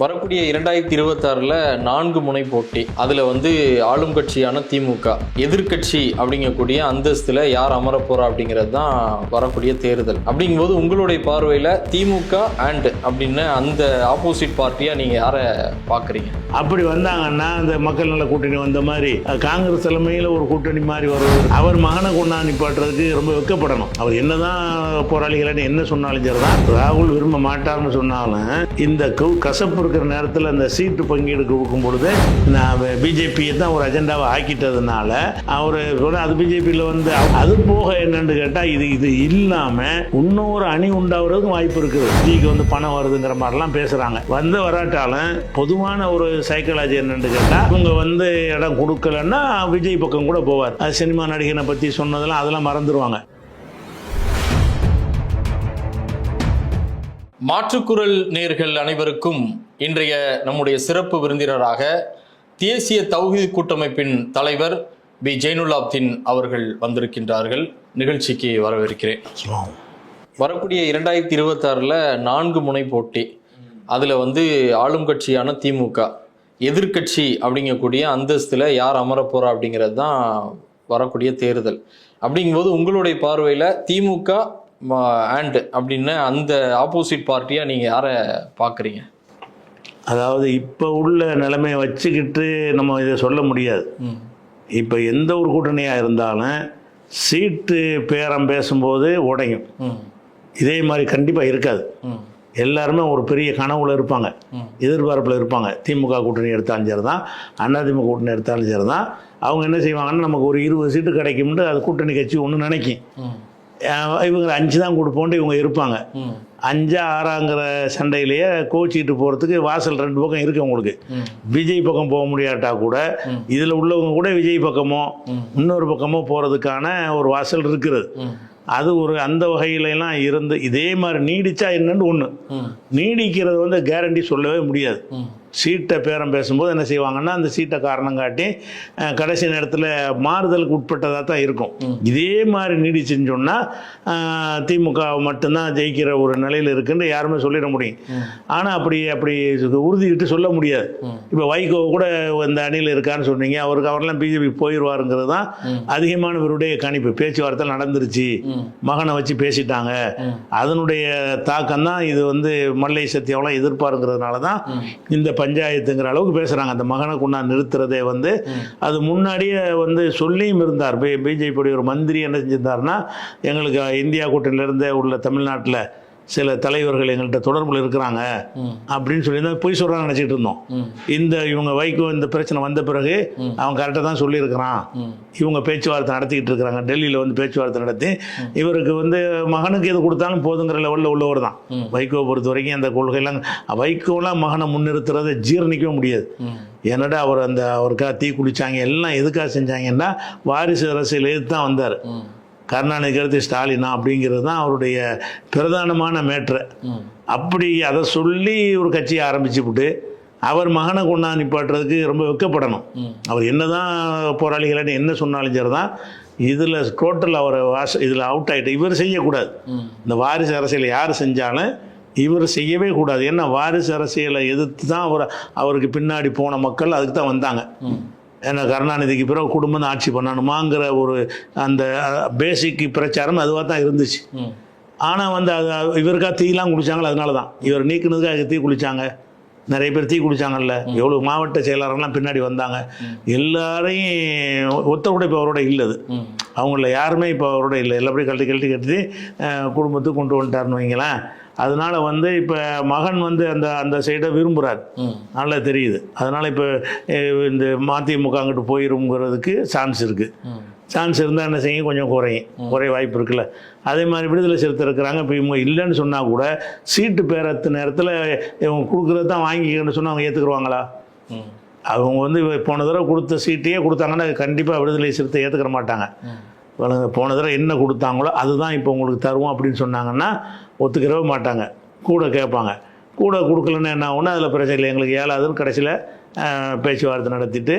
வரக்கூடிய இரண்டாயிரத்தி இருபத்தாறில் நான்கு முனை போட்டி. அதில் வந்து ஆளும் கட்சியான திமுக. எதிர்க்கட்சி அப்படிங்கக்கூடிய அந்தஸ்தில் யார் அமர அப்படிங்கிறது தான் வரக்கூடிய தேர்தல். அப்படிங்கும்போது உங்களுடைய பார்வையில் திமுக அண்ட் அப்படின்னு அந்த ஆப்போசிட் பார்ட்டியாக நீங்கள் யாரை பார்க்குறீங்க? அப்படி வந்தாங்கன்னா அந்த மக்கள் நல கூட்டணி வந்த மாதிரி காங்கிரஸ் தலைமையில் ஒரு கூட்டணி மாதிரி வருவது அவர் மகனை கொண்டா நிப்பாட்டுறதுக்கு ரொம்ப வெக்கப்படணும். அவர் என்னதான் போராளிகள் என்ன சொன்னாலும் சரிதான். ராகுல் விரும்ப மாட்டார்னு சொன்னாலும் இந்த கசப்பு இருக்கிற நேரத்தில் அந்த சீட்டு பங்கீடு கொடுக்கும் பொழுது நான் பிஜேபியை தான் ஒரு அஜெண்டாவை ஆக்கிட்டதுனால அவர் கூட அது பிஜேபியில் வந்து அது போக என்னன்னு கேட்டால் இது இது இல்லாமல் இன்னொரு அணி உண்டாகிறதுக்கும் வாய்ப்பு இருக்குது. விஜய்க்கு வந்து பணம் வருதுங்கிற மாதிரிலாம் பேசுகிறாங்க வந்து வராட்டாலும் பொதுவான ஒரு சைக்காலஜி என்னன்னு கேட்டால் இவங்க வந்து இடம் கொடுக்கலன்னா விஜய் பக்கம் கூட போவார். அது சினிமா நடிகனை பற்றி சொன்னதெல்லாம் அதெல்லாம் மறந்துடுவாங்க மாற்றுக்குரல் நேர்கள் அனைவருக்கும் இன்றைய நம்முடைய சிறப்பு விருந்தினராக தேசிய தௌஹீத் கூட்டமைப்பின் தலைவர் பி. ஜெயினுல்லாப்தீன் அவர்கள் வந்திருக்கின்றார்கள். நிகழ்ச்சிக்கு வரவேற்கிறேன். வரக்கூடிய இரண்டாயிரத்தி இருபத்தாறில் நான்கு முனை போட்டி. அதில் வந்து ஆளும் கட்சியான திமுக. எதிர்க்கட்சி அப்படிங்கக்கூடிய அந்தஸ்தில் யார் அமரப்போகிறா அப்படிங்கிறது தான் வரக்கூடிய தேர்தல். அப்படிங்கும்போது உங்களுடைய பார்வையில் திமுக அண்ட் அப்படின்னு அந்த ஆப்போசிட் பார்ட்டியாக நீங்கள் யாரை பார்க்குறீங்க? அதாவது இப்போ உள்ள நிலைமையை வச்சுக்கிட்டு நம்ம இதை சொல்ல முடியாது. இப்போ எந்த ஒரு கூட்டணியாக இருந்தாலும் சீட்டு பேரம் பேசும்போது உடையும். இதே மாதிரி கண்டிப்பாக இருக்காது. எல்லாருமே ஒரு பெரிய கனவுல இருப்பாங்க. எதிர்பார்ப்பில் இருப்பாங்க. திமுக கூட்டணி எடுத்தாலும் சரி தான் அதிமுக கூட்டணி எடுத்தாலும் சரி தான் அவங்க என்ன செய்வாங்கன்னா நமக்கு ஒரு இருபது சீட்டு கிடைக்கும்னு அது கூட்டணி கட்சி ஒன்று நினைக்கும். இவங்க அஞ்சு தான் கொடுப்போன்ட்டு இவங்க இருப்பாங்க. அஞ்சா ஆறாங்கிற சண்டையிலேயே கோச்சிட்டு போகிறதுக்கு வாசல் ரெண்டு பக்கம் இருக்கு உங்களுக்கு. விஜய் பக்கம் போக முடியாட்டா கூட. இதில் உள்ளவங்க கூட விஜய் பக்கமோ. இன்னொரு பக்கமோ போகிறதுக்கான ஒரு வாசல் இருக்கிறது. அது ஒரு அந்த வகையில எல்லாம் இருந்து இதே மாதிரி நீடிச்சா என்னன்னு ஒன்று நீடிக்கிறது வந்து கேரண்டி சொல்லவே முடியாது. சீட்டை பேரம் பேசும்போது என்ன செய்வாங்கன்னா அந்த சீட்டை காரணம் காட்டி கடைசி நேரத்தில் மாறுதலுக்கு உட்பட்டதாக தான் இருக்கும். இதே மாதிரி நீடிச்சுன்னு சொன்னால் திமுக மட்டும்தான் ஜெயிக்கிற ஒரு நிலையில் இருக்குன்னு யாருமே சொல்லிட முடியும். ஆனால் அப்படி அப்படி உறுதிக்கிட்டு சொல்ல முடியாது. இப்போ வைகோ கூட இந்த அணியில் இருக்கான்னு சொன்னீங்க அவருக்கு அவரெல்லாம் பிஜேபி போயிடுவாருங்கிறது தான் அதிகமானவருடைய கணிப்பு. பேச்சுவார்த்தை நடந்துருச்சு. மகனை வச்சு பேசிட்டாங்க. அதனுடைய தாக்கம் தான் இது வந்து மல்லை சத்தியம்லாம் எதிர்பார்க்கிறதுனால தான் இந்த பஞ்சாயத்துங்கிற அளவுக்கு பேசுகிறாங்க அந்த மகனை கொண்டா நிறுத்துறதே வந்து அது முன்னாடியே வந்து சொல்லியும் இருந்தார். பி பிஜேபியுடைய ஒரு மந்திரி என்ன செஞ்சிருந்தாருன்னா எங்களுக்கு இந்தியா கூட்டணியிலேருந்து உள்ள தமிழ்நாட்டில் சில தலைவர்கள் எங்கள்கிட்ட தொடர்பில் இருக்கிறாங்க அப்படின்னு சொல்லி தான் பொய் சொல்கிறான்னு நினச்சிட்டு இருந்தோம். இந்த இவங்க வைகோ இந்த பிரச்சனை வந்த பிறகு அவன் கரெக்டாக தான் சொல்லியிருக்கிறான். இவங்க பேச்சுவார்த்தை நடத்திக்கிட்டு இருக்கிறாங்க. டெல்லியில் வந்து பேச்சுவார்த்தை நடத்தி இவருக்கு வந்து மகனுக்கு எது கொடுத்தாலும் போதுங்கிற லெவலில் உள்ளவர் தான். ம். வைகோ பொறுத்த வரைக்கும் அந்த கொள்கையெல்லாம் வைகோலாம் மகனை முன்னிறுத்துறதை ஜீரணிக்கவே முடியாது. என்னடா அவர் அந்த அவருக்காக தீ குளிச்சாங்க எல்லாம் எதுக்காக செஞ்சாங்கன்னா வாரிசு அரசியல் எதிர்த்து தான் வந்தார். ம் கருணாநிதிக்கு அடுத்து ஸ்டாலினா அப்படிங்கிறது தான் அவருடைய பிரதானமான மேட்ரு. அப்படி அதை சொல்லி ஒரு கட்சியை ஆரம்பிச்சு விட்டு அவர் மகனை கொண்டா நிப்பாட்டுறதுக்கு ரொம்ப வெக்கப்படணும். அவர் என்னதான் போராளிகள் என்ன சொன்னாலும் சரிதான். இதில் டோட்டல் அவரை வாச இதில் அவுட் ஆகிட்டு இவர் செய்யக்கூடாது. இந்த வாரிசு அரசியல் யார் செஞ்சாலும் இவர் செய்யவே கூடாது. ஏன்னா வாரிசு அரசியலை எதிர்த்து தான் அவர் அவருக்கு பின்னாடி போன மக்கள் அதுக்கு தான் வந்தாங்க. ஏன்னா கருணாநிதிக்கு பிறகு குடும்பம் ஆட்சி பண்ணணுமாங்கிற ஒரு அந்த பேசிக் பிரச்சாரம் அதுவாக தான் இருந்துச்சு. ஆனால் வந்து அது இவருக்கா தீலாம் குடிச்சாங்களோ? அதனால தான் இவர் நீக்கினதுக்காக தீ குளிச்சாங்க. நிறைய பேர் தீ குளிச்சாங்கல்ல எவ்வளோ மாவட்ட செயலாளர்லாம் பின்னாடி வந்தாங்க. எல்லாரையும் ஒத்த கூட இப்போ அவரோட இல்லை அது. ம். அவங்கள யாருமே இப்போ அவரோட இல்லை. எல்லாப்படியும் கழட்டி கழட்டி கட்டி குடும்பத்துக்கு கொண்டு வந்துட்டாருன்னு வைங்களேன். அதனால வந்து இப்போ மகன் வந்து அந்த அந்த சைடை விரும்புகிறார் நல்லா தெரியுது. அதனால் இப்போ இந்த மதிமுக அங்கிட்டு போயிருங்கிறதுக்கு சான்ஸ் இருக்குது சான்ஸ் இருந்தால் என்ன செய்யும்? கொஞ்சம் குறையும். குறைய வாய்ப்பு இருக்குல்ல. அதே மாதிரி விடுதலை சிறுத்தை இருக்கிறாங்க. இப்போ இவங்க இல்லைன்னு சொன்னால் கூட சீட்டு பேரத்து நேரத்தில் இவங்க கொடுக்குறது தான் வாங்கிக்கன்னு சொன்னால் அவங்க ஏற்றுக்குருவாங்களா அவங்க வந்து போன தடவை கொடுத்த சீட்டையே கொடுத்தாங்கன்னா கண்டிப்பாக விடுதலை சிறுத்தை ஏற்றுக்கிற மாட்டாங்க. போன தடவை என்ன கொடுத்தாங்களோ அதுதான் இப்போ உங்களுக்கு தருவோம் அப்படின்னு சொன்னாங்கன்னா ஒத்துக்கிறவே மாட்டாங்க. கூட கேட்பாங்க. கூட கொடுக்கலன்னு என்ன ஆகும்னா அதில் பிரச்சனை இல்லை. எங்களுக்கு ஏழாதுன்னு கடைசியில் பேச்சுவார்த்தை நடத்திட்டு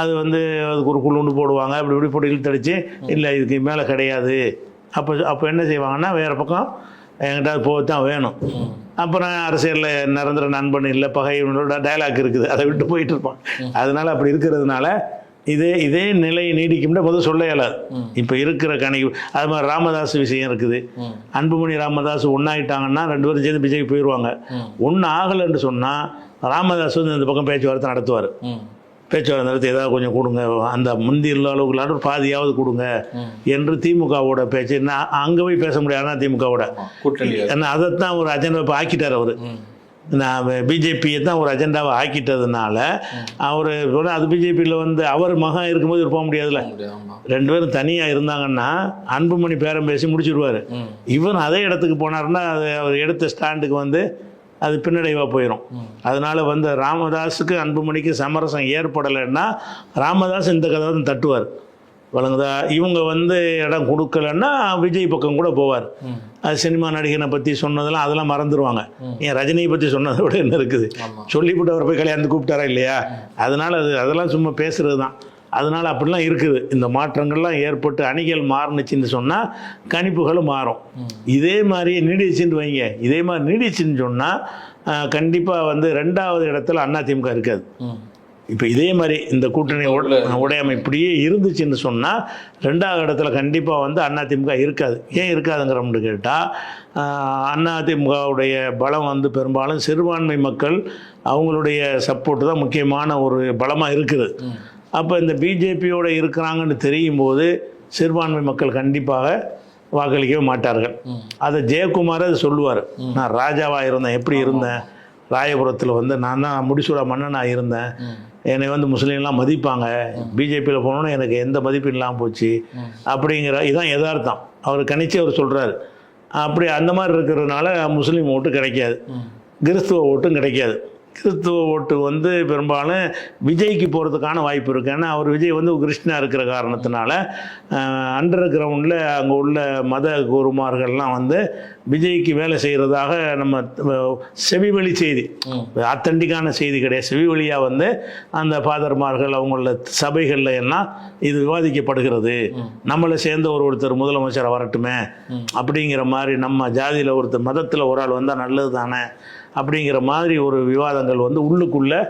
அது வந்து அதுக்கு ஒரு குழுண்டு போடுவாங்க. அப்படி இப்படி போட்டு இழுத்தடிச்சு இல்லை இதுக்கு மேலே கிடையாது. அப்போ அப்போ என்ன செய்வாங்கன்னா வேறு பக்கம் என்கிட்ட அது தான் வேணும் அப்புறம் அரசியலில் நிரந்தர நண்பன் இல்லை பகைவனோட டயலாக் இருக்குது. அதை விட்டு போயிட்டு இருப்பான். அதனால அப்படி இருக்கிறதுனால இதே இதே நிலை நீடிக்கும்னா முதல் சொல்ல இயலாது. இப்போ இருக்கிற கணிப்பு அது மாதிரி ராமதாஸ் விஷயம் இருக்குது. அன்புமணி ராமதாஸ் ஒன்றாயிட்டாங்கன்னா ரெண்டு பேரும் சேர்ந்து பிஜேபி போயிடுவாங்க ஒன்று ஆகலைன்னு சொன்னால் ராமதாஸ் வந்து இந்த பக்கம் பேச்சுவார்த்தை நடத்துவார். பேச்சுவார்த்தை நடத்தி ஏதாவது கொஞ்சம் கொடுங்க அந்த முந்தி உள்ள அளவுக்கு ஒரு பாதியாவது கொடுங்க என்று திமுகவோட பேச்சு நான் அங்கே போய் பேச முடியாது திமுகவோட. கூட்டணி ஏன்னா அதைத்தான் ஒரு அஜெண்டா இப்போ ஆக்கிட்டார் அவர். நான் பிஜேபியை தான் ஒரு அஜெண்டாவை ஆக்கிட்டதுனால அவர் அது பிஜேபியில் வந்து அவர் மகன் இருக்கும்போது இவர் போக முடியாதுல்ல? ரெண்டு பேரும் தனியாக இருந்தாங்கன்னா அன்புமணி பேரம் பேசி முடிச்சிடுவார். இவன் அதே இடத்துக்கு போனாருன்னா அது அவர் எடுத்த ஸ்டாண்டுக்கு வந்து அது பின்னடைவாக போயிடும் அதனால வந்து ராமதாஸுக்கு அன்புமணிக்கு சமரசம் ஏற்படலைன்னா ராமதாஸ் இந்த கதை தான் தட்டுவார். வழங்குதா? இவங்க வந்து இடம் கொடுக்கலன்னா விஜய் பக்கம் கூட போவார். அது சினிமா நடிகனை பற்றி சொன்னதெல்லாம் அதெல்லாம் மறந்துடுவாங்க ஏன் ரஜினியை பற்றி சொன்னதை விட என்ன இருக்குது. சொல்லிவிட்டு அவரை போய் கல்யாணத்துக்கு கூப்பிட்டாரா இல்லையா? அதனால அது அதெல்லாம் சும்மா பேசுறது தான். அதனால அப்படிலாம் இருக்குது. இந்த மாற்றங்கள்லாம் ஏற்பட்டு அணிகள் மாறுனுச்சுன்னு சொன்னால் கணிப்புகளும் மாறும். இதே மாதிரி நீடிச்சுன்னு வைங்க. இதே மாதிரி நீடிச்சுன்னு சொன்னால் கண்டிப்பாக வந்து ரெண்டாவது இடத்துல அதிமுக இருக்காது. இப்போ இதே மாதிரி இந்த கூட்டணி உட- உடையாமை இப்படியே இருந்துச்சுன்னு சொன்னால் ரெண்டாவது இடத்துல கண்டிப்பாக வந்து அதிமுக இருக்காது. ஏன் இருக்காதுங்கிறோம்னு கேட்டால் அதிமுகவுடைய பலம் வந்து பெரும்பாலும் சிறுபான்மை மக்கள் அவங்களுடைய சப்போர்ட் தான் முக்கியமான ஒரு பலமாக இருக்குது. அப்போ இந்த பிஜேபியோட இருக்கிறாங்கன்னு தெரியும் போது சிறுபான்மை மக்கள் கண்டிப்பாக வாக்களிக்கவே மாட்டார்கள். அதை ஜெயக்குமார் அது சொல்லுவார். நான் ராஜாவாக இருந்தேன் எப்படி இருந்தேன்? ராயபுரத்தில் வந்து நான் தான் முடிசூடா மன்னனாக இருந்தேன். என்னை வந்து முஸ்லீம்லாம் மதிப்பாங்க. பிஜேபியில் போனோன்னே எனக்கு எந்த மதிப்பும் இல்லாமல் போச்சு. அப்படிங்கிற இதான் யதார்த்தம். அவர் கணிச்சு அவர் சொல்கிறாரு அப்படி அந்த மாதிரி இருக்கிறதுனால முஸ்லீம் ஓட்டு கிடைக்காது. கிறிஸ்துவ ஓட்டும் கிடைக்காது. கிறிஸ்துவ ஓட்டு வந்து பெரும்பாலும் விஜய்க்கு போகிறதுக்கான வாய்ப்பு இருக்குது ஏன்னா அவர் விஜய் வந்து கிருஷ்ணா இருக்கிற காரணத்தினால அண்டர் கிரவுண்டில் அங்கே உள்ள மத குருமார்கள்லாம் வந்து விஜய்க்கு வேலை செய்கிறதாக நம்ம செவிவழி செய்தி. அத்தன்டிக்கான செய்தி கிடையாது. செவி வழியாக வந்து அந்த ஃபாதர்மார்கள் அவங்கள சபைகளில் எல்லாம் இது விவாதிக்கப்படுகிறது. நம்மளை சேர்ந்த ஒரு ஒருத்தர் முதலமைச்சர் வரட்டுமே அப்படிங்கிற மாதிரி நம்ம ஜாதியில் ஒருத்தர் மதத்தில் ஒரு ஆள் வந்தால் நல்லது தானே அப்படிங்கிற மாதிரி ஒரு விவாதங்கள் வந்து உள்ளுக்குள்ளே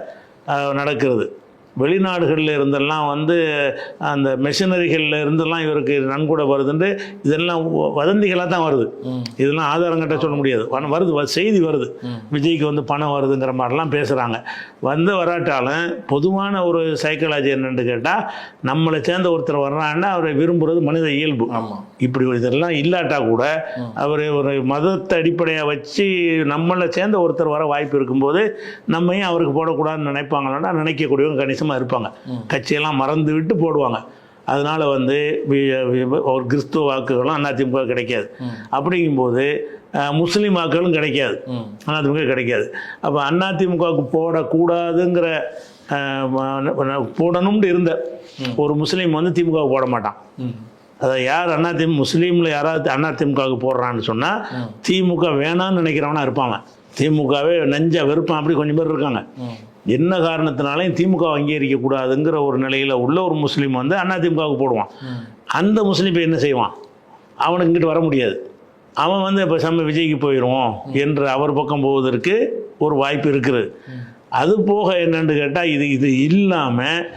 நடக்கிறது. வெளிநாடுகளில் இருந்தெல்லாம் வந்து அந்த மெஷினரிகளில் இருந்தெல்லாம் இவருக்கு நன்கொடை வருதுன்னு இதெல்லாம் வதந்திகளாக தான் வருது. இதெல்லாம் ஆதாரம் கட்ட சொல்ல முடியாது. வருது செய்தி வருது. விஜய்க்கு வந்து பணம் வருதுங்கிற மாதிரிலாம் பேசுகிறாங்க வந்து வராட்டாலும் பொதுவான ஒரு சைக்காலஜி என்னன்னு கேட்டால் நம்மளை சேர்ந்த ஒருத்தர் வர்றான்னா அவரை விரும்புறது மனித இயல்பு. இப்படி இதெல்லாம் இல்லாட்டா கூட அவர் ஒரு மதத்தை அடிப்படையாக வச்சு நம்மளை சேர்ந்த ஒருத்தர் வர வாய்ப்பு இருக்கும்போது நம்ம ஏன் அவருக்கு போடக்கூடாதுன்னு நினைப்பாங்களா நினைக்கக்கூடியவங்க வித்தியாசமாக இருப்பாங்க. கட்சியெல்லாம் மறந்து விட்டு போடுவாங்க. அதனால வந்து ஒரு கிறிஸ்துவ வாக்குகளும் அதிமுக கிடைக்காது. அப்படிங்கும்போது முஸ்லீம் வாக்குகளும் கிடைக்காது. அதிமுக கிடைக்காது. அப்போ அதிமுகவுக்கு போடக்கூடாதுங்கிற அஹ், போடணும்னு இருந்த ஒரு முஸ்லீம் வந்து திமுக போட மாட்டான். அதை யார் அதிமுக முஸ்லீமில் யாராவது அதிமுகவுக்கு போடுறான்னு சொன்னால் திமுக வேணாம்னு நினைக்கிறவனா இருப்பாங்க திமுகவே நெஞ்ச வெறுப்பான். அப்படி கொஞ்சம் பேர் இருக்காங்க. என்ன காரணத்தினாலையும் திமுக அங்கீகரிக்க கூடாதுங்கிற ஒரு நிலையில் உள்ள ஒரு முஸ்லீம் வந்து அதிமுகவுக்கு போடுவான். அந்த முஸ்லீம் இப்ப என்ன செய்வான்? அவனுக்கு இங்கிட்டு வர முடியாது. அவன் வந்து இப்போ சம்ம விஜய்க்கு போயிடுவோம் என்று அவர் பக்கம் போவதற்கு ஒரு வாய்ப்பு இருக்குது அது போக என்னன்னு கேட்டால் இது இது இல்லாமல்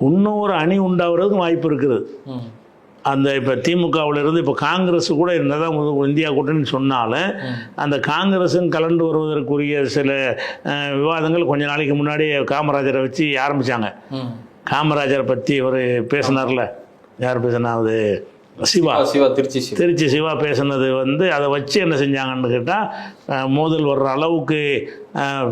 இன்னொரு அணி உண்டாகிறதுக்கும் வாய்ப்பு இருக்குது. அந்த இப்போ திமுகவில் இருந்து இப்போ காங்கிரஸ் கூட என்னதான் உ- இந்தியா கூட்டணி சொன்னாலும் அந்த காங்கிரஸும் கலந்து வருவதற்குரிய சில விவாதங்கள் கொஞ்ச நாளைக்கு முன்னாடி காமராஜரை வச்சு ஆரம்பிச்சாங்க. ம். காமராஜரை பற்றி ஒரு பேசினார்ல. யார் பேசினா அது சிவா சிவா திருச்சி திருச்சி சிவா பேசுனது வந்து அதை வச்சு என்ன செஞ்சாங்கன்னு கேட்டால் மோதல் வர்ற அளவுக்கு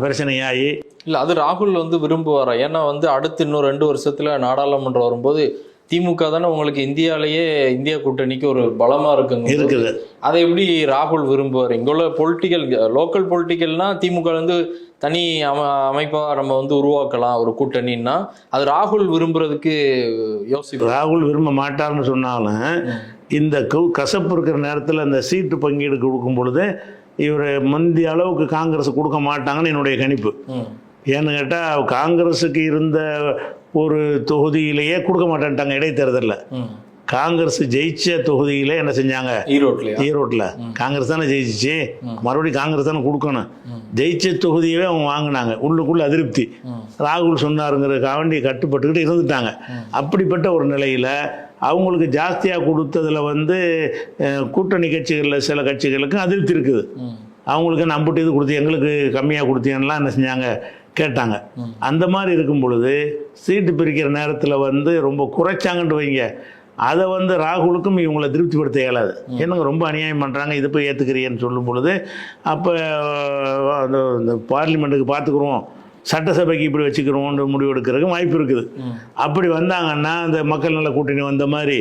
பிரச்சனையாகி இல்ல அது ராகுல் வந்து விரும்புவாரா? ஏன்னா வந்து அடுத்து இன்னும் ரெண்டு வருஷத்துல நாடாளுமன்றம் வரும்போது திமுக தானே உங்களுக்கு இந்தியாலேயே இந்தியா கூட்டணிக்கு ஒரு பலமா இருக்குங்க இருக்குது. அதை எப்படி ராகுல் விரும்புவார்? இங்க உள்ள பொலிட்டிக்கல் லோக்கல் பொலிட்டிக்கல்னா திமுக வந்து தனி அம அமைப்பா நம்ம வந்து உருவாக்கலாம் ஒரு கூட்டணின்னா. அது ராகுல் விரும்புறதுக்கு யோசிப்பு ராகுல் விரும்ப மாட்டார்னு சொன்னாலும் இந்த கசப்பு இருக்கிற நேரத்தில் இந்த சீட்டு பங்கீடு கொடுக்கும் பொழுது இவர் முந்தைய அளவுக்கு காங்கிரஸ் கொடுக்க மாட்டாங்கன்னு என்னுடைய கணிப்பு. ஏன்னு கேட்டால் காங்கிரஸுக்கு இருந்த ஒரு தொகுதியிலேயே கொடுக்க மாட்டேன்ட்டாங்க இடைத்தேர்தலில். காங்கிரஸ் ஜெயிச்ச தொகுதியில என்ன செஞ்சாங்க? ஈரோட்லயா ஈரோட்டில். காங்கிரஸ் தானே ஜெயிச்சிச்சு. மறுபடியும் காங்கிரஸ் தானே கொடுக்கணும். ஜெயிச்ச தொகுதியவே அவங்க வாங்கினாங்க. உள்ளுக்குள்ள அதிருப்தி. ராகுல் சொன்னாருங்கிறதுக்காக வேண்டி கட்டுப்பட்டுக்கிட்டு இருந்துட்டாங்க. அப்படிப்பட்ட ஒரு நிலையில் அவங்களுக்கு ஜாஸ்தியாக கொடுத்ததுல வந்து கூட்டணி கட்சிகளில் சில கட்சிகளுக்கு அதிருப்தி இருக்குது. அவங்களுக்கு நம்பிட்டு இது கொடுத்து எங்களுக்கு கம்மியாக கொடுத்தீங்கலாம் என்ன செஞ்சாங்க? கேட்டாங்க. அந்த மாதிரி இருக்கும் பொழுது சீட்டு பிரிக்கிற நேரத்தில் வந்து ரொம்ப குறைச்சாங்கன்னு வைங்க. அதை வந்து ராகுலுக்கும் இவங்களை திருப்திப்படுத்த இயலாது. என்னங்க ரொம்ப அநியாயம் பண்ணுறாங்க இது போய் ஏற்றுக்கிறீன்னு சொல்லும் பொழுது அப்போ அந்த இந்த பார்லிமெண்ட்டுக்கு பார்த்துக்குருவோம் சட்டசபைக்கு இப்படி வச்சுக்கிறோம்னு முடிவு எடுக்கிறதுக்கு வாய்ப்பு இருக்குது. அப்படி வந்தாங்கன்னா அந்த மக்கள் நல கூட்டணி வந்த மாதிரி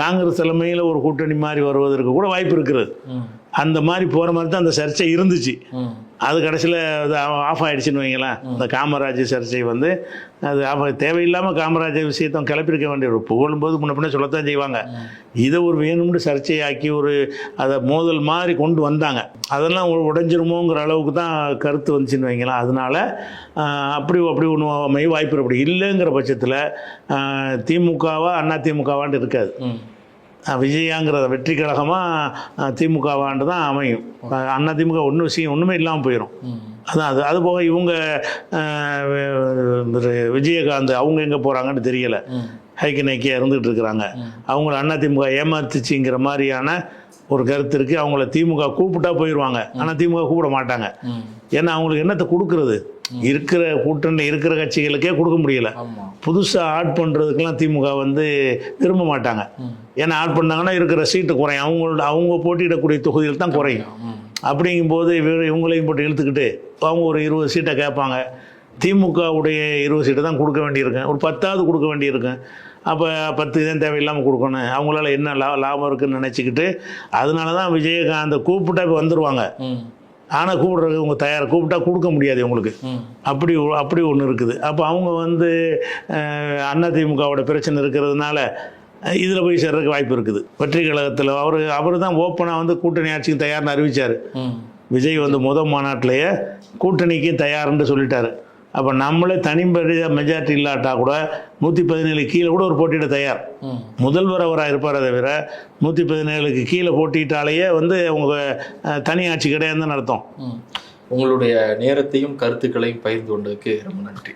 காங்கிரஸ் தலைமையில் ஒரு கூட்டணி மாதிரி வருவதற்கு கூட வாய்ப்பு இருக்கிறது அந்த மாதிரி போகிற மாதிரி தான் அந்த சர்ச்சை இருந்துச்சு. அது கடைசியில் அது ஆஃப் ஆயிடுச்சுன்னு வைங்களேன். இந்த காமராஜ் சர்ச்சை வந்து அது ஆஃப் தேவையில்லாமல் காமராஜ் விஷயத்தை கிளப்பியிருக்க வேண்டிய ஒரு புகழும்போது முன்ன பின்ன சொல்லத்தான் செய்வாங்க. இதை ஒரு வேணும்னு சர்ச்சையாக்கி ஒரு அதை மோதல் மாதிரி கொண்டு வந்தாங்க. அதெல்லாம் உடைஞ்சிருமோங்கிற அளவுக்கு தான் கருத்து வந்துச்சுன்னு வைங்களேன். அதனால அப்படி அப்படி ஒன்று அமைய வாய்ப்பு அப்படி இல்லைங்கிற பட்சத்தில் திமுகவா அண்ணா திமுகவான்ட்டு இருக்காது. விஜயாங்கிற வெற்றி கழகமாக திமுகவாண்டு தான் அமையும். அண்ணா திமுக ஒன்றும் விஷயம் ஒன்றுமே இல்லாமல் போயிடும் அதான் அது அது போக இவங்க விஜயகாந்த் அவங்க எங்கே போகிறாங்கன்னு தெரியலை. ஹைக்கு நைக்கியாக இருந்துகிட்டு இருக்கிறாங்க. அவங்கள அண்ணா திமுக ஏமாத்துச்சுங்கிற மாதிரியான ஒரு கருத்து இருக்குது அவங்கள திமுக கூப்பிட்டா போயிடுவாங்க ஆனால் திமுக கூப்பிட மாட்டாங்க. ஏன்னா அவங்களுக்கு என்னத்தை கொடுக்கறது? இருக்கிற கூட்டணியில் இருக்கிற கட்சிகளுக்கே கொடுக்க முடியல. புதுசாக ஆட் பண்ணுறதுக்கெல்லாம் திமுக வந்து விரும்ப மாட்டாங்க. ஏன்னா ஆட் பண்ணாங்கன்னா இருக்கிற சீட்டு குறையும். அவங்களோட அவங்க போட்டியிடக்கூடிய தொகுதிகள் தான் குறையும். அப்படிங்கும்போது இவ- இவங்களையும் போட்டு இழுத்துக்கிட்டு அவங்க ஒரு இருபது சீட்டை கேட்பாங்க. திமுகவுடைய இருபது சீட்டை தான் கொடுக்க வேண்டியிருக்கும் ஒரு பத்தாவது கொடுக்க வேண்டியிருக்கும் அப்போ பத்து தான் தேவையில்லாமல் கொடுக்கணும். அவங்களால என்ன லா லாபம் இருக்குன்னு நினச்சிக்கிட்டு அதனால தான் விஜயகாந்த் கூப்பிட்டா இப்போ வந்துடுவாங்க ஆனால் கூப்பிட்றது உங்க தயார் கூப்பிட்டா கொடுக்க முடியாது உங்களுக்கு அப்படி அப்படி ஒன்று இருக்குது. அப்போ அவங்க வந்து அதிமுகவோட பிரச்சனை இருக்கிறதுனால இதில் போய் சேர்றதுக்கு வாய்ப்பு இருக்குது. வெற்றி கழகத்தில் அவர் அவர் தான் ஓப்பனாக வந்து கூட்டணி ஆட்சிக்கு தயார்னு அறிவிச்சார். விஜய் வந்து முதல் மாநாட்டிலேயே கூட்டணிக்கு தயார்னு சொல்லிட்டாரு. அப்போ நம்மளே தனி மெஜாரிட்டி இல்லாட்டா கூட நூற்றி பதினேழு கீழே கூட ஒரு போட்டியிட தயார். முதல்வர் அவராக இருப்பாரே தவிர நூற்றி பதினேழுக்கு கீழே போட்டியிட்டாலேயே வந்து அவங்க தனி ஆட்சி கிடையாதுன்னு அர்த்தம். ம். உங்களுடைய நேரத்தையும் கருத்துக்களையும் பகிர்ந்து கொண்டதுக்கு ரொம்ப நன்றி.